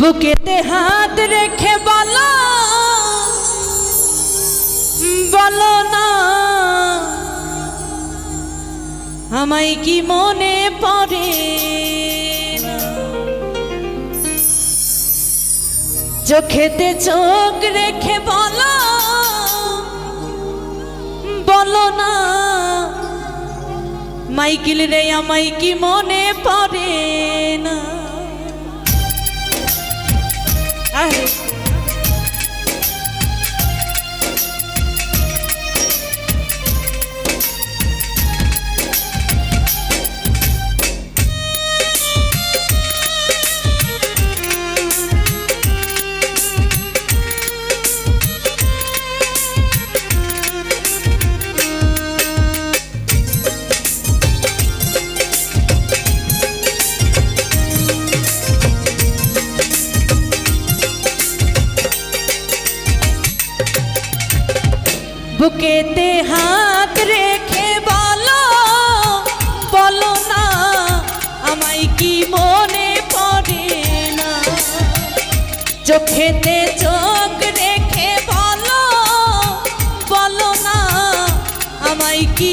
বুকেতে হাত রেখে বলো বলো না। আমায় কি মনে পড়ে? চোখেতে চোখ রেখে বলো বলো না। মাইকেল রে, আমায় কি মনে পড়ে না? 哎。চোখেতে চোখ বলো বলো না কি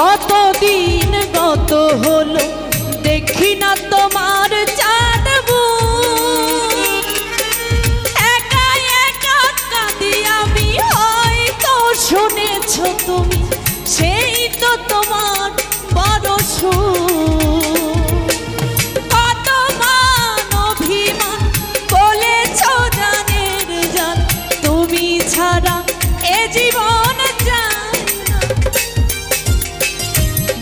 গত দিন গত হলো, দেখি না তোমার চাঁদ একা আমি, হয়তো শুনেছ তুমি, সেই তো তোমার কত তুমি ছাড়া জীবন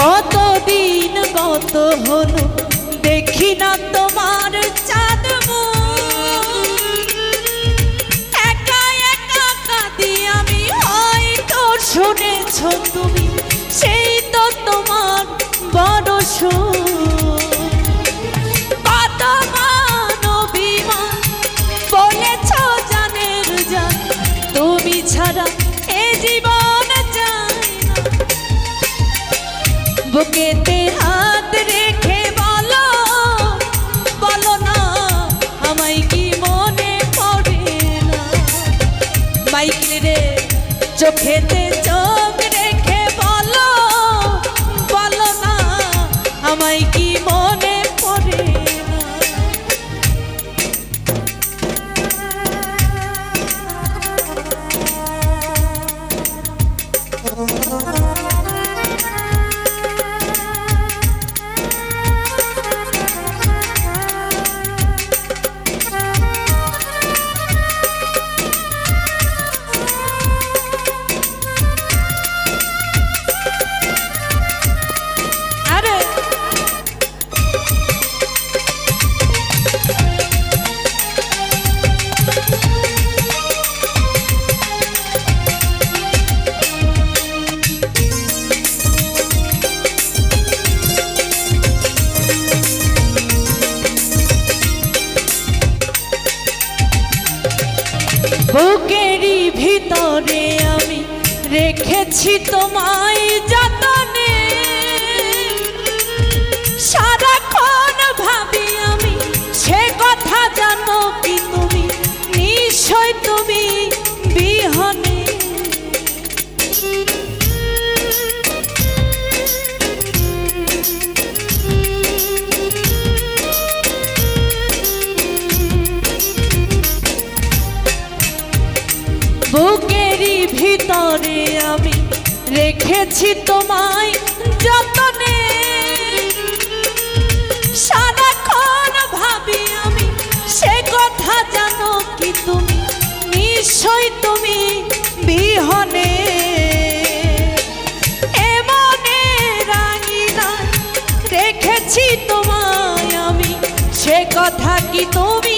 গত দিন গত হলো দেখি না তোমার শুনেছ তুমি, সেই তো তোমার বড় তুমি ছাড়া বুকেতে হাত রেখে বলো বলো না, আমায় কি মনে পড়ে না? মাইকেল রে, চোখেতে ভিতরে আমি রেখেছি তোমায় যতনে বুকেরই ভিতরে আমি রেখেছি তোমায় যতনে। সারাক্ষণ ভাবি আমি সে কথা জানো কি তুমি? নিশ্চয় তুমি বিহনে। এমনে রাঙিনা রেখেছি তোমায় আমি সে কথা কি তুমি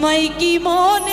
আমায় কি মনে